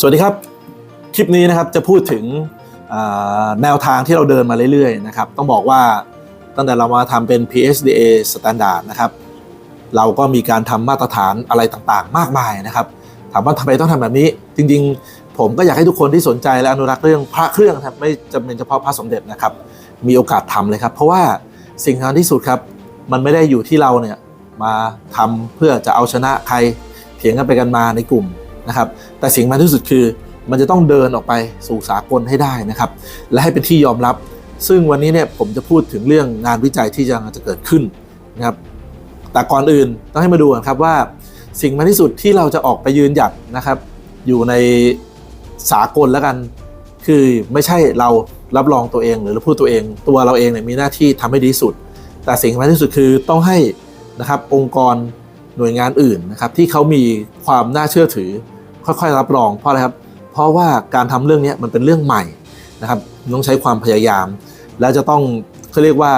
สวัสดีครับ คลิปนี้นะครับจะพูดถึงแนวทางที่เราเดินมาเรื่อยๆนะครับต้องบอกว่าตั้งแต่เรามาทำเป็น PSDA Standard นะครับเราก็มีการทำมาตรฐานอะไรต่างๆ มากมายนะครับถามว่าทำไมต้องทำแบบนี้ จริงๆ ผมก็อยากให้ทุกคนที่สนใจและอนุรักษ์เรื่องพระเครื่องครับไม่จำเป็นเฉพาะพระสมเด็จนะครับมีโอกาสทำเลยครับ เพราะว่าสิ่งสำคัญที่สุดครับมันไม่ได้อยู่ที่เราเนี่ยมาทำเพื่อจะเอาชนะใครเถียงกันไปกันมาในกลุ่ม นะครับ แต่สิ่งสำคัญที่สุดคือมันจะต้องเดินออกไปสู่สากลให้ได้นะครับ และให้เป็นที่ยอมรับ ซึ่งวันนี้เนี่ยผมจะพูดถึงเรื่องงานวิจัยที่จะจะเกิดขึ้นนะครับแต่ก่อนอื่นต้องให้มาดูก่อนครับว่า สิ่งสำคัญที่สุดที่เราจะออกไปยืนหยัดนะครับ อยู่ในสากลแล้วกัน คือไม่ใช่เรารับรองตัวเองหรือพูดตัวเอง ตัวเราเองเนี่ยมีหน้าที่ทำให้ดีสุด แต่สิ่งสำคัญที่สุดคือต้องให้นะครับองค์กรหน่วยงานอื่นนะครับที่เขามีความน่าเชื่อถือ ค่อยๆรับรองเพราะอะไรครับ เพราะว่าการทำเรื่องนี้มันเป็นเรื่องใหม่นะครับต้องใช้ความพยายาม และจะต้องเขาเรียกว่า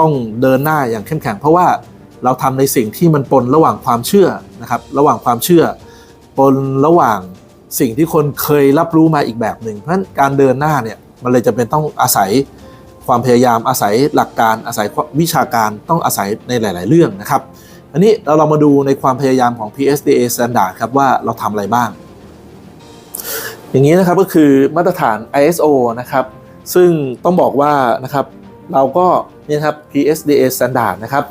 ต้องเดินหน้าอย่างเข้มแข็ง เพราะว่าเราทำในสิ่งที่มันปนระหว่างความเชื่อนะครับ ระหว่างความเชื่อ ปนระหว่างสิ่งที่คนเคยรับรู้มาอีกแบบหนึ่งเพราะฉะนั้นการเดินหน้าเนี่ยมันเลยจะเป็นต้องอาศัยความพยายามอาศัยหลักการอาศัยวิชาการต้องอาศัยในหลาย ๆ เรื่องนะครับ อันนี้เราเรามาดูในความพยายามของ PSDA Standard ครับว่าเราทำอะไรบ้าง อย่างนี้นะครับก็คือมาตรฐาน ISO นะครับซึ่งต้องบอกว่านะครับเราก็นี่ครับ PSDA Standard นะครับ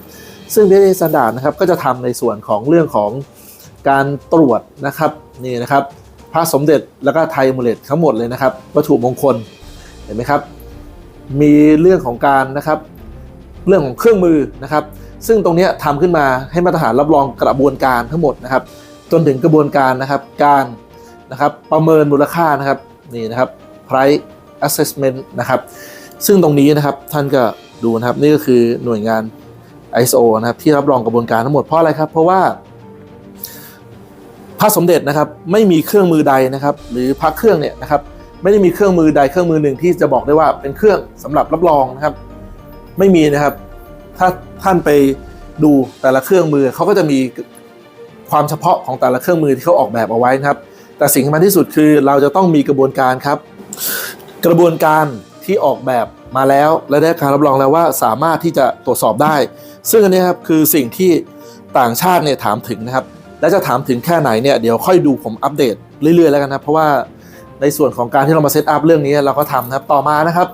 ซึ่ง PSDA Standard นะครับก็จะทำในส่วนของเรื่องของการตรวจนะครับนี่นะครับพระสมเด็จแล้วก็ไทยมูเลตทั้งหมดเลยนะครับ วัตถุมงคลเห็นไหมครับ มีเรื่องของการนะครับ เรื่องของเครื่องมือนะครับ ซึ่งตรงนี้ทำขึ้นมาให้มาตรฐานรับรองกระบวนการทั้งหมดนะครับ จนถึงกระบวนการนะครับการนะครับประเมินมูลค่านะครับนี่นะครับ price assessment นะครับ ซึ่งตรงนี้นะครับท่านก็ดูนะครับนี่ก็คือหน่วยงาน ISO นะครับที่รับรองกระบวนการทั้งหมดเพราะอะไรครับ เพราะว่าพระสมเด็จนะครับไม่มีเครื่องมือใดนะครับ หรือพระเครื่องเนี่ยนะครับไม่ได้มีเครื่องมือใดเครื่องมือหนึ่งที่จะบอกได้ว่าเป็นเครื่องสำหรับรับรองนะครับ ไม่มีนะครับ ถ้าท่านไปดูแต่ละเครื่องมือเขาก็จะมีความเฉพาะของแต่ละเครื่องมือที่เขาออกแบบเอาไว้นะครับ แต่สิ่งสำคัญที่สุดคือเราจะต้องมีกระบวนการครับ กระบวนการที่ออกแบบมาแล้วและได้การรับรองแล้วว่าสามารถที่จะตรวจสอบได้ ซึ่งอันนี้ครับคือสิ่งที่ต่างชาติเนี่ยถามถึงนะครับ และจะถามถึงแค่ไหนเนี่ยเดี๋ยวค่อยดูผมอัปเดตเรื่อยๆแล้วกันนะเพราะว่าในส่วนของการที่เรามาเซตอัพเรื่องนี้เราก็ทำนะครับต่อมานะครับ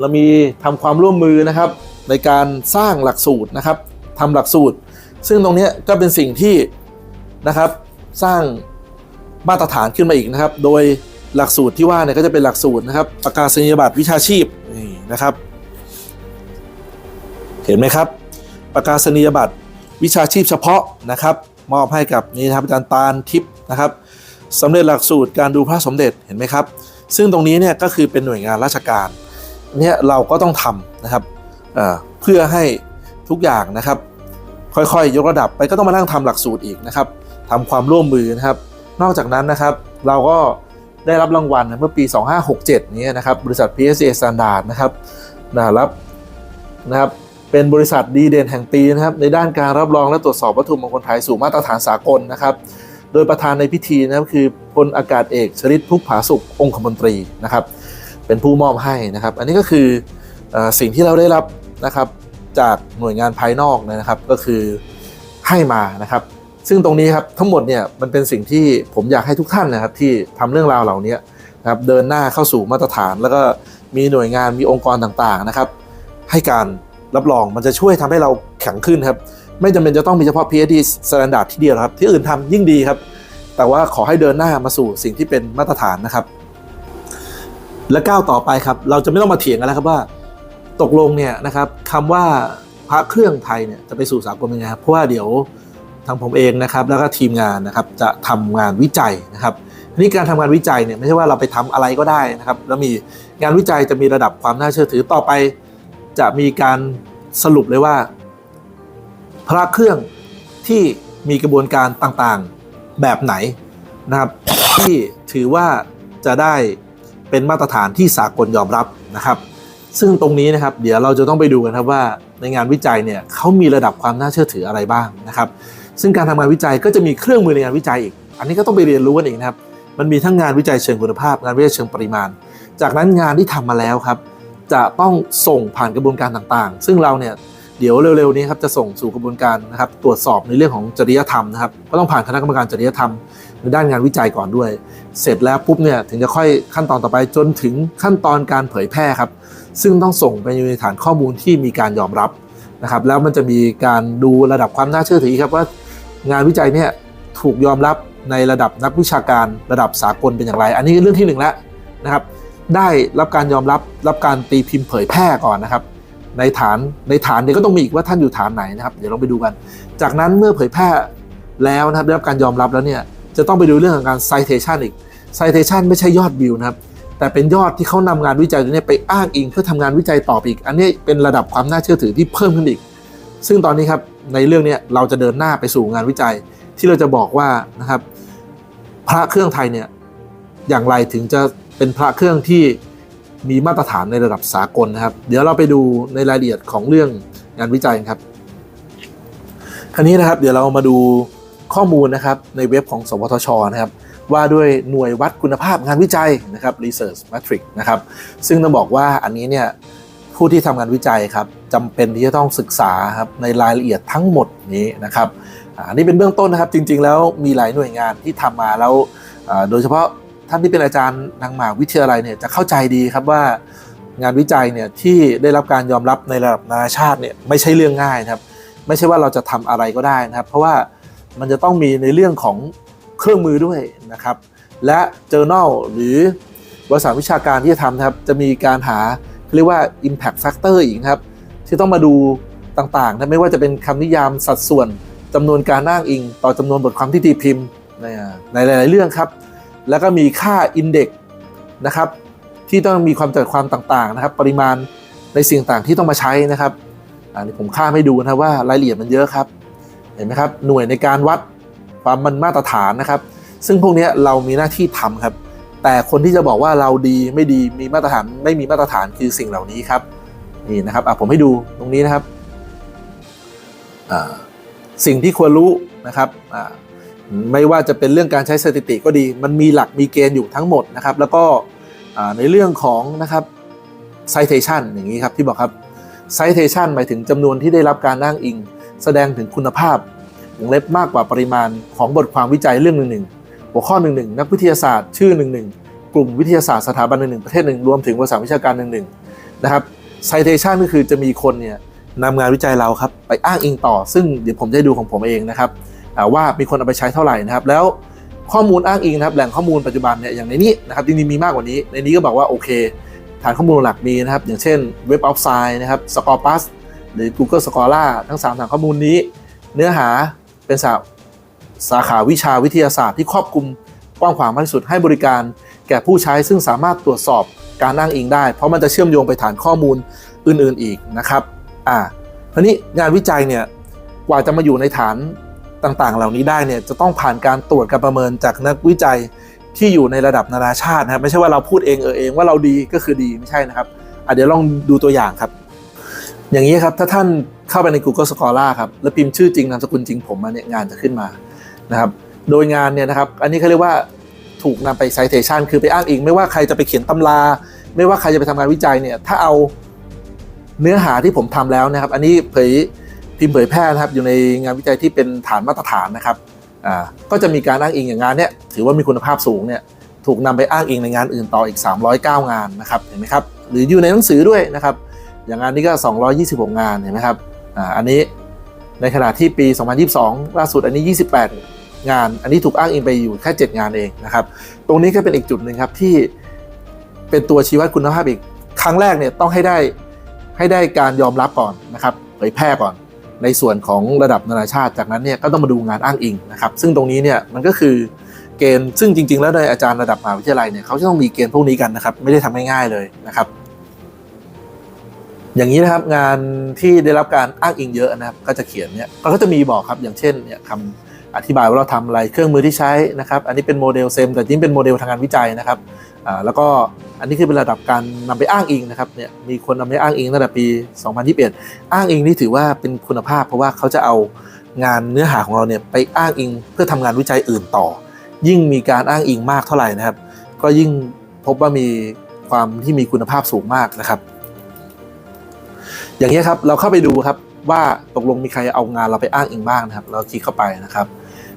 เรามีทำความร่วมมือนะครับ ในการสร้างหลักสูตรนะครับทำหลักสูตร ซึ่งตรงนี้ก็เป็นสิ่งที่นะครับสร้างมาตรฐานขึ้นมาอีกนะครับ โดยหลักสูตรที่ว่าเนี่ยก็จะเป็นหลักสูตรนะครับประกาศนียบัตรวิชาชีพนี่นะครับ เห็นไหมครับ ประกาศนียบัตรวิชาชีพเฉพาะนะครับ มอบให้กับนี่นะครับอาจารย์ตาลทิพย์นะครับสำเร็จหลักสูตรการดูพระสมเด็จเห็นไหมครับ ซึ่งตรงนี้เนี่ยก็คือเป็นหน่วยงานราชการ เนี่ยเราก็ต้องทำนะครับเเพื่อให้ทุกอย่างนะครับ ค่อยๆ ยกระดับไปก็ต้องมานั่งทำหลักสูตรอีกนะครับทำความร่วมมือนะครับ นอกจากนั้นนะครับ เราก็ได้รับรางวัลเมื่อปี 2567 นี้นะครับ บริษัท PSA Standard นะครับนะรับนะครับเป็นบริษัทดีเด่นแห่งปีนะครับ ในด้านการรับรองและตรวจสอบวัตถุมงคลไทยสู่มาตรฐานสากลนะครับ โดยประธานในพิธีนะครับคือพลอากาศเอกชริตพุกผาสุของคมนตรีนะครับ เป็นผู้มอบให้นะครับ อันนี้ก็คืออสิ่งที่เราได้รับนะครับจากหน่วยงานภายนอกนะครับก็คือให้มานะครับ ซึ่งตรงนี้ครับทั้งหมดเนี่ยมันเป็นสิ่งที่ผมอยากให้ทุกท่านนะครับที่ทำเรื่องราวเหล่านี้นะครับเดินหน้าเข้าสู่มาตรฐาน แล้วก็มีหน่วยงานมีองค์กรต่างๆนะครับ ให้การรับรองมันจะช่วยทำให้เราแข็งขึ้นครับไม่จำเป็นจะต้องมีเฉพาะ PhD Standard ที่เดียวครับ ที่อื่นทำยิ่งดีครับ แต่ว่าขอให้เดินหน้ามาสู่สิ่งที่เป็นมาตรฐานนะครับ และก้าวต่อไปครับ เราจะไม่ต้องมาเถียงกันแล้วครับว่า ตกลงเนี่ยนะครับคำว่าพระเครื่องไทยเนี่ยจะไปสู่สากลยังไงครับเพราะว่าเดี๋ยวทางผมเองนะครับ แล้วก็ทีมงานนะครับจะทำงานวิจัยนะครับทีนี้การทำงานวิจัยเนี่ยไม่ใช่ว่าเราไปทำอะไรก็ได้นะครับ แล้วมีงานวิจัยจะมีระดับความน่าเชื่อถือต่อไป จะมีการสรุปเลยว่า พระเครื่องที่มีกระบวนการต่างๆแบบไหนนะครับที่ถือว่าจะได้ เป็นมาตรฐานที่สากลยอมรับนะครับ ซึ่งตรงนี้นะครับเดี๋ยวเราจะต้องไปดูกันครับว่าในงานวิจัยเนี่ยเขามีระดับความน่าเชื่อถืออะไรบ้างนะครับ ซึ่งการทำงานวิจัยก็จะมีเครื่องมือในงานวิจัยอีก อันนี้ก็ต้องไปเรียนรู้กันอีกนะครับ มันมีทั้งงานวิจัยเชิงคุณภาพ งานวิจัยเชิงปริมาณ จากนั้นงานที่ทำมาแล้วครับ จะต้องส่งผ่านกระบวนการต่างๆ ซึ่งเราเนี่ย เดี๋ยวเร็วๆนี้ครับจะส่งสู่กระบวนการนะครับตรวจสอบในเรื่องของจริยธรรมนะครับก็ต้องผ่านคณะกรรมการจริยธรรมในด้านงานวิจัยก่อนด้วย เสร็จแล้วปุ๊บเนี่ยถึงจะค่อยขั้นตอนต่อไปจนถึงขั้นตอนการเผยแพร่ครับ ซึ่งต้องส่งไปอยู่ในฐานข้อมูลที่มีการยอมรับนะครับ แล้วมันจะมีการดูระดับความน่าเชื่อถือครับว่างานวิจัยเนี่ยถูกยอมรับในระดับนักวิชาการระดับสากลเป็นอย่างไร อันนี้เรื่องที่หนึ่งแล้วนะครับ ได้รับการยอมรับรับการตีพิมพ์เผยแพร่ก่อนนะครับ ในฐานในฐานเนี่ยก็ต้องมีอีกว่าท่านอยู่ฐานไหนนะครับ เดี๋ยวเราไปดูกัน จากนั้นเมื่อเผยแพร่แล้วนะครับได้รับการยอมรับแล้วเนี่ยจะต้องไปดูเรื่องของการ citation อีก citation ไม่ใช่ยอดวิวนะครับแต่เป็นยอดที่เขานำงานวิจัยตัวนี้ไปอ้างอิงเพื่อทำงานวิจัยต่ออีก อันนี้เป็นระดับความน่าเชื่อถือที่เพิ่มขึ้นอีก ซึ่งตอนนี้ครับในเรื่องนี้เราจะเดินหน้าไปสู่งานวิจัย ที่เราจะบอกว่านะครับ พระเครื่องไทยเนี่ยอย่างไรถึงจะเป็นพระเครื่องที่ มีมาตรฐานในระดับสากลนะครับ เดี๋ยวเราไปดูในรายละเอียดของเรื่องงานวิจัยครับคราวนี้นะครับเดี๋ยวเรามาดูข้อมูลนะครับในเว็บของ สวทชนะครับ ว่าด้วยหน่วยวัดคุณภาพงานวิจัยนะครับ research matrix นะครับ ซึ่งต้องบอกว่าอันนี้เนี่ยผู้ที่ทำงานวิจัยครับจำเป็นที่จะต้องศึกษาครับในรายละเอียดทั้งหมดนี้นะครับอันนี้เป็นเบื้องต้นนะครับจริงๆ แล้วมีหลายหน่วยงานที่ทำมาแล้วโดยเฉพาะ ท่านที่เป็นอาจารย์ทางมหาวิทยาลัยเนี่ยจะเข้าใจดีครับว่างานวิจัยเนี่ยที่ได้รับการยอมรับในระดับนานาชาติเนี่ยไม่ใช่เรื่องง่ายนะครับ ไม่ใช่ว่าเราจะทำอะไรก็ได้นะครับ เพราะว่ามันจะต้องมีในเรื่องของเครื่องมือด้วยนะครับ และ journal หรือวารสารวิชาการที่จะทำนะครับ จะมีการหาเรียกว่า impact factor อีกครับ ที่ต้องมาดูต่างๆนะไม่ว่าจะเป็นคำนิยามสัดส่วนจำนวนการอ้างอิง ต่อจำนวนบทความที่ตีพิมพ์ในหลายๆเรื่องครับ แล้วก็มีค่า index นะครับที่ต้องมีความจัดความต่างๆนะครับ ปริมาณในสิ่งต่างที่ต้องมาใช้นะครับอันนี้ผมข้ามให้ดูนะว่ารายละเอียดมันเยอะครับ เห็นไหมครับหน่วยในการวัดความมันมาตรฐานนะครับ ซึ่งพวกนี้เรามีหน้าที่ทำครับ แต่คนที่จะบอกว่าเราดีไม่ดีมีมาตรฐานไม่มีมาตรฐานคือสิ่งเหล่านี้ครับนี่นะครับอะผมให้ดูตรงนี้นะครับสิ่งที่ควรรู้นะครับอ่า ไม่ว่าจะเป็นเรื่องการใช้สถิติก็ดี มันมีหลักมีเกณฑ์อยู่ทั้งหมดนะครับ แล้วก็ในเรื่องของนะครับ citation อย่างนี้ครับที่บอกครับ citation หมายถึงจำนวนที่ได้รับการอ้างอิง แสดงถึงคุณภาพวงเล็บมากกว่าปริมาณของบทความวิจัยเรื่องหนึ่งๆหัวข้อหนึ่งหนึ่งนักวิทยาศาสตร์ชื่อหนึ่งหนึ่งกลุ่มวิทยาศาสตร์สถาบันหนึ่งหนึ่งประเทศหนึ่งรวมถึงวารสารวิชาการหนึ่งหนึ่งนะครับ citation ก็คือจะมีคนเนี่ยนำงานวิจัยเราครับไปอ้างอิงต่อ ซึ่งเดี๋ยวผมจะดูของผมเองนะครับ ว่ามีคนเอาไปใช้เท่าไหร่นะครับ แล้วข้อมูลอ้างอิงนะครับแหล่งข้อมูลปัจจุบันเนี่ยอย่างในนี้นะครับจริงๆมีมากกว่านี้ ในนี้ก็บอกว่าโอเค ฐานข้อมูลหลักมีนะครับ อย่างเช่น Web of Science นะครับ Scopus หรือ Google Scholar ทั้ง 3 ฐานข้อมูลนี้ เนื้อหาเป็นสาสาขาวิชาวิทยาศาสตร์ที่ครอบคลุมกว้างขวางมากที่สุดให้บริการแก่ผู้ใช้ซึ่งสามารถตรวจสอบการอ้างอิงได้ เพราะมันจะเชื่อมโยงไปฐานข้อมูลอื่นๆอีกนะครับอ่าทีนี้งานวิจัยเนี่ยกว่าจะมาอยู่ในฐาน ต่างๆ เหล่านี้ได้เนี่ยจะต้องผ่านการตรวจการประเมินจากนักวิจัยที่อยู่ในระดับนานาชาตินะครับไม่ใช่ว่าเราพูดเองเออเองว่าเราดีก็คือดีไม่ใช่นะครับอะเดี๋ยวลองดูตัวอย่างครับ อย่างนี้ครับถ้าท่านเข้าไปใน Google Scholar ครับแล้วพิมพ์ชื่อจริงนามสกุลจริงผมมาเนี่ยงานจะขึ้นมานะครับโดยงานเนี่ยนะครับอันนี้เขาเรียกว่าถูกนำไป citation คือไปอ้างอิง ไม่ว่าใครจะไปเขียนตำรา ไม่ว่าใครจะไปทำงานวิจัยเนี่ยถ้าเอาเนื้อหาที่ผมทำแล้วนะครับ อันนี้เผย พิมพ์เผยแพร่นะครับอยู่ในงานวิจัยที่เป็นฐานมาตรฐานนะครับก็จะมีการอ้างอิงอย่างงานเนี้ยถือว่ามีคุณภาพสูงเนี่ยถูกนำไปอ้างอิงในงานอื่นต่ออีก 309 งานนะครับเห็นไหมครับหรืออยู่ในหนังสือด้วยนะครับอย่างงานนี้ก็ 226 งานเห็นไหมครับอ,อันนี้ในขณะที่ปี 2022 ล่าสุดอันนี้ 28 งาน อันนี้ถูกอ้างอิงไปอยู่แค่ 7 งานเองนะครับ ตรงนี้ก็เป็นอีกจุดหนึ่งครับที่เป็นตัวชี้วัดคุณภาพอีกครั้งแรกเนี่ยต้องให้ได้ให้ได้การยอมรับก่อนนะครับเผยแพร่ก่อน ในส่วนของระดับนานาชาติ จากนั้นเนี่ยก็ต้องมาดูงานอ้างอิงนะครับ ซึ่งตรงนี้เนี่ยมันก็คือเกณฑ์ซึ่งจริง ๆ แล้วในอาจารย์ระดับมหาวิทยาลัยเนี่ยเขาจะต้องมีเกณฑ์พวกนี้กันนะครับ ไม่ได้ทำง่ายๆเลยนะครับ อย่างนี้นะครับงานที่ได้รับการอ้างอิงเยอะนะครับ ก็จะเขียนเนี่ยก็จะมีบอกครับอย่างเช่นเนี่ยคำอธิบายว่าเราทำอะไรเครื่องมือที่ใช้นะครับ อันนี้เป็นโมเดลเซมแต่จริงเป็นโมเดลทางการวิจัยนะครับ อ่าแล้วก็อันนี้คือเป็นระดับการนำไปอ้างอิงนะครับเนี่ยมีคนนำไปอ้างอิงตั้งแต่ปี 2021 อ้างอิงนี่ถือว่าเป็นคุณภาพ เพราะว่าเขาจะเอางานเนื้อหาของเราเนี่ยไปอ้างอิงเพื่อทำงานวิจัยอื่นต่อ ยิ่งมีการอ้างอิงมากเท่าไหร่นะครับ ก็ยิ่งพบว่ามีความที่มีคุณภาพสูงมากนะครับ อย่างนี้ครับเราเข้าไปดูครับว่าตกลงมีใครเอางานเราไปอ้างอิงบ้างนะครับ เราคลิกเข้าไปนะครับ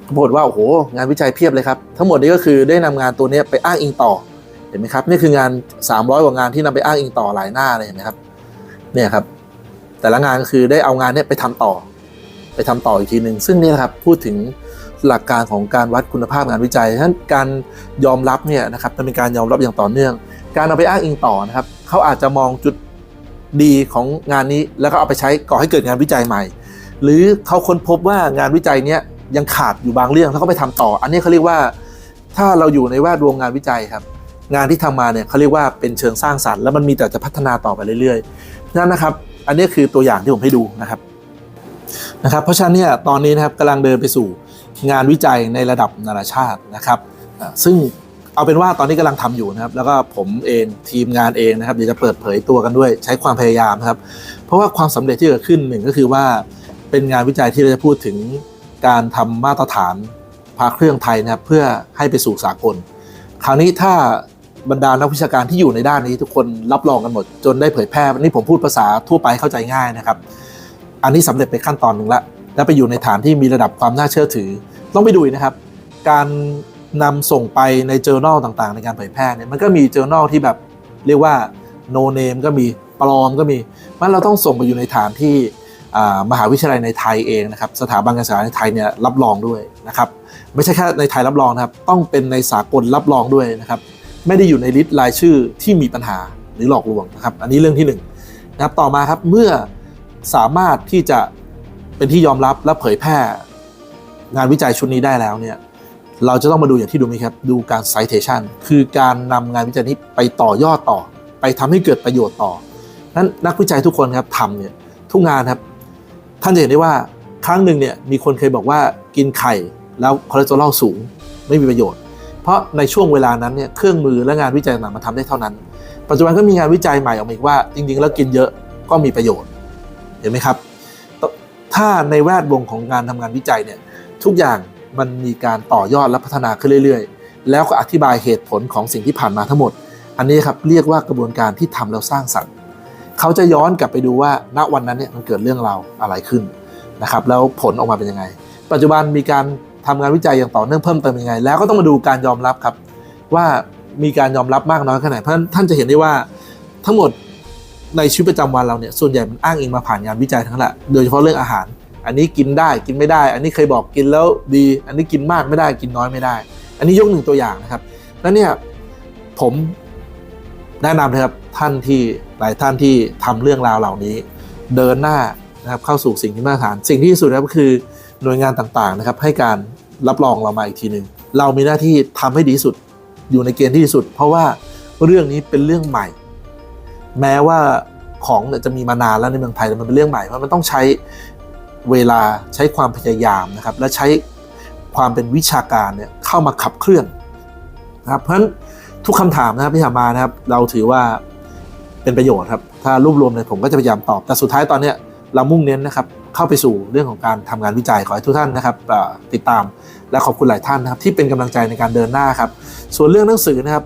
ปรากฏว่าโอ้โหงานวิจัยเพียบเลยครับ ทั้งหมดนี้ก็คือได้นำงานตัวนี้ไปอ้างอิงต่อ เห็นไหมครับ นี่คืองาน 300 กว่างานที่นำไปอ้างอิงต่อหลายหน้าเลยเห็นไหมครับเนี่ยครับ แต่ละงานคือได้เอางานเนี้ยไปทำต่อ ไปทำต่ออีกทีหนึ่งซึ่งนี่นะครับพูดถึงหลักการของการวัดคุณภาพงานวิจัยฉะนั้นการยอมรับเนี่ยนะครับมันเป็นการยอมรับอย่างต่อเนื่อง การเอาไปอ้างอิงต่อนะครับเขาอาจจะมองจุดดีของงานนี้แล้วก็เอาไปใช้ก่อให้เกิดงานวิจัยใหม่ หรือเขาค้นพบว่างานวิจัยเนี้ยยังขาดอยู่บางเรื่องแล้วก็ไปทำต่อ อันนี้เขาเรียกว่าถ้าเราอยู่ในแวดวงงานวิจัยครับ งานที่ทำมาเนี่ยเขาเรียกว่าเป็นเชิงสร้างสรรค์แล้วมันมีแต่จะพัฒนาต่อไปเรื่อยๆนั่นนะครับ อันนี้คือตัวอย่างที่ผมให้ดูนะครับนะครับ เพราะฉะนั้นเนี่ยตอนนี้นะครับกำลังเดินไปสู่งานวิจัยในระดับนานาชาตินะครับ ซึ่งเอาเป็นว่าตอนนี้กำลังทำอยู่นะครับ แล้วก็ผมเองทีมงานเองนะครับเดี๋ยวจะเปิดเผยตัวกันด้วย ใช้ความพยายามนะครับ เพราะว่าความสำเร็จที่เกิดขึ้นหนึ่งก็คือว่าเป็นงานวิจัยที่เราจะพูดถึงการทำมาตรฐานพาเครื่องไทยนะครับเพื่อให้ไปสู่สากล คราวนี้ถ้า บรรดานักวิชาการที่อยู่ในด้านนี้ทุกคนรับรองกันหมด จนได้เผยแพร่นี่ผมพูดภาษาทั่วไปเข้าใจง่ายนะครับ อันนี้สำเร็จไปขั้นตอนหนึ่งละแล้วไปอยู่ในฐานที่มีระดับความน่าเชื่อถือ ต้องไปดูนะครับ การนำส่งไปใน journal ต่างๆ ในการเผยแพร่เนี่ยมันก็มี journal ที่แบบเรียกว่า no name ก็มีปลอมก็มีมันเราต้องส่งไปอยู่ในฐานที่มหาวิทยาลัยในไทยเองนะครับสถาบันการศึกษาในไทยเนี่ยรับรองด้วยนะครับ ไม่ใช่แค่ในไทยรับรองนะครับ ต้องเป็นในสากลรับรองด้วยนะครับ ไม่ได้อยู่ในลิสต์รายชื่อที่มีปัญหาหรือหลอกลวงนะครับ อันนี้เรื่องที่หนึ่งนะครับต่อมาครับเมื่อสามารถที่จะเป็นที่ยอมรับและเผยแพร่งานวิจัยชุดนี้ได้แล้วเนี่ยเราจะต้องมาดูอย่างที่ดูไหมครับ ดูการ citation คือการนำงานวิจัยนี้ไปต่อยอดต่อ ไปทำให้เกิดประโยชน์ต่อนั้นนักวิจัยทุกคนครับทำเนี่ยทุกงานครับ ท่านจะเห็นได้ว่าครั้งหนึ่งเนี่ยมีคนเคยบอกว่ากินไข่แล้วคอเลสเตอรอลสูงไม่มีประโยชน์ เพราะในช่วงเวลานั้นเนี่ยเครื่องมือและงานวิจัยต่างๆมาทำได้เท่านั้น ปัจจุบันก็มีงานวิจัยใหม่ออกมาอีกว่า จริง ๆ แล้วกินเยอะก็มีประโยชน์เห็นไหมครับ ถ้าในแวดวงของงานทำงานวิจัยเนี่ยทุกอย่างมันมีการต่อยอดและพัฒนาขึ้นเรื่อยๆ แล้วก็อธิบายเหตุผลของสิ่งที่ผ่านมาทั้งหมด อันนี้ครับเรียกว่ากระบวนการที่ทำแล้วสร้างสรรค์เขาจะย้อนกลับไปดูว่า ณวันนั้นเนี่ยมันเกิดเรื่องราวอะไรขึ้นนะครับแล้วผลออกมาเป็นยังไง ปัจจุบันมีการ ทำงานวิจัยอย่างต่อเนื่องเพิ่มเติมยังไง แล้วก็ต้องมาดูการยอมรับครับ ว่ามีการยอมรับมากน้อยแค่ไหนเพราะฉะนั้นท่านจะเห็นได้ว่าทั้งหมดในชีวิตประจำวันเราเนี่ยส่วนใหญ่มันอ้างอิงมาผ่านงานวิจัยทั้งหละโดยเฉพาะเรื่องอาหาร อันนี้กินได้กินไม่ได้ อันนี้เคยบอกกินแล้วดี อันนี้กินมากไม่ได้กินน้อยไม่ได้ อันนี้ยกหนึ่งตัวอย่างนะครับแล้วเนี่ยผมแนะนำนะครับท่านที่หลายท่านที่ทำเรื่องราวเหล่านี้ เดินหน้านะครับเข้าสู่สิ่งที่มาตรฐาน สิ่งที่สุดนะครับก็คือ หน่วยงานต่างๆนะครับให้การรับรองเรามาอีกทีหนึ่งเรามีหน้าที่ทำให้ดีสุดอยู่ในเกณฑ์ที่ดีสุด เพราะว่าเรื่องนี้เป็นเรื่องใหม่ แม้ว่าของจะมีมานานแล้วในเมืองไทยแต่มันเป็นเรื่องใหม่เพราะมันต้องใช้เวลาใช้ความพยายามนะครับ และใช้ความเป็นวิชาการเนี่ยเข้ามาขับเคลื่อนนะครับเพราะฉะนั้นทุกคำถามนะครับที่ถามมานะครับ เราถือว่าเป็นประโยชน์ครับ ถ้ารวบรวมเลยผมก็จะพยายามตอบแต่สุดท้ายตอนเนี้ยเรามุ่งเน้นนะครับ เข้าไปสู่เรื่องของการทำงานวิจัยขอให้ทุกท่านนะครับติดตามและขอบคุณหลายท่านนะครับที่เป็นกำลังใจในการเดินหน้าครับ ส่วนเรื่องหนังสือนะครับ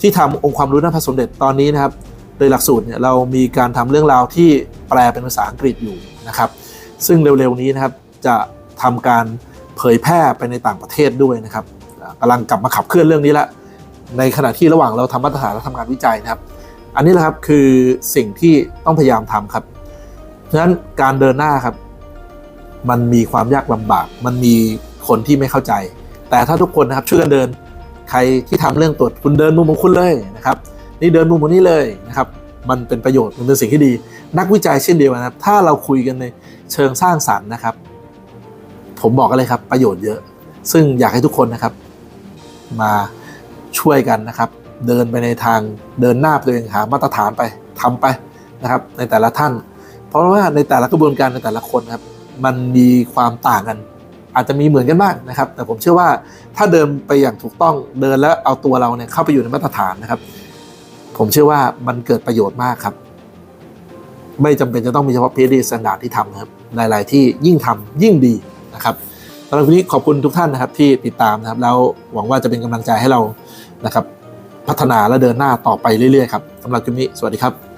ที่ทำองค์ความรู้ด้านพระสมเด็จตอนนี้นะครับ โดยหลักสูตรเนี่ยเรามีการทำเรื่องราวที่แปลเป็นภาษาอังกฤษอยู่นะครับ ซึ่งเร็วๆนี้นะครับจะทำการเผยแพร่ไปในต่างประเทศด้วยนะครับอ่ากำลังกลับมาขับเคลื่อนเรื่องนี้ละในขณะที่ระหว่างเราทำมาตรฐานและทำงานวิจัยนะครับ อันนี้แหละครับคือสิ่งที่ต้องพยายามทำครับ ฉะนั้นการเดินหน้าครับ มันมีความยากลำบาก มันมีคนที่ไม่เข้าใจ แต่ถ้าทุกคนนะครับช่วยกันเดินใครที่ทำเรื่องตรวจคุณเดินมุมของคุณเลยนะครับ นี่เดินมุมของนี้เลยนะครับ มันเป็นประโยชน์มันเป็นสิ่งที่ดี นักวิจัยเช่นเดียวกันนะครับ ถ้าเราคุยกันในเชิงสร้างสรรค์นะครับ ผมบอกกันเลยครับ ประโยชน์เยอะ ซึ่งอยากให้ทุกคนนะครับ มาช่วยกันนะครับ เดินไปในทางเดินหน้าตัวเองหามาตรฐานไปทำไปนะครับ ในแต่ละท่าน เพราะว่าในแต่ละกระบวนการในแต่ละคนครับมันมีความต่างกัน อาจจะมีเหมือนกันบ้างนะครับ แต่ผมเชื่อว่าถ้าเดินไปอย่างถูกต้องเดินแล้วเอาตัวเราเนี่ยเข้าไปอยู่ในมาตรฐานนะครับ ผมเชื่อว่ามันเกิดประโยชน์มากครับ ไม่จำเป็นจะต้องมีเฉพาะ PhD standard ที่ทำนะครับหลาย ๆ ที่ยิ่งทำยิ่งดีนะครับสำหรับวันนี้ขอบคุณทุกท่านนะครับที่ติดตามนะครับ แล้วหวังว่าจะเป็นกำลังใจให้เรานะครับ พัฒนาและเดินหน้าต่อไปเรื่อย ๆ ครับสำหรับคลิปนี้สวัสดีครับ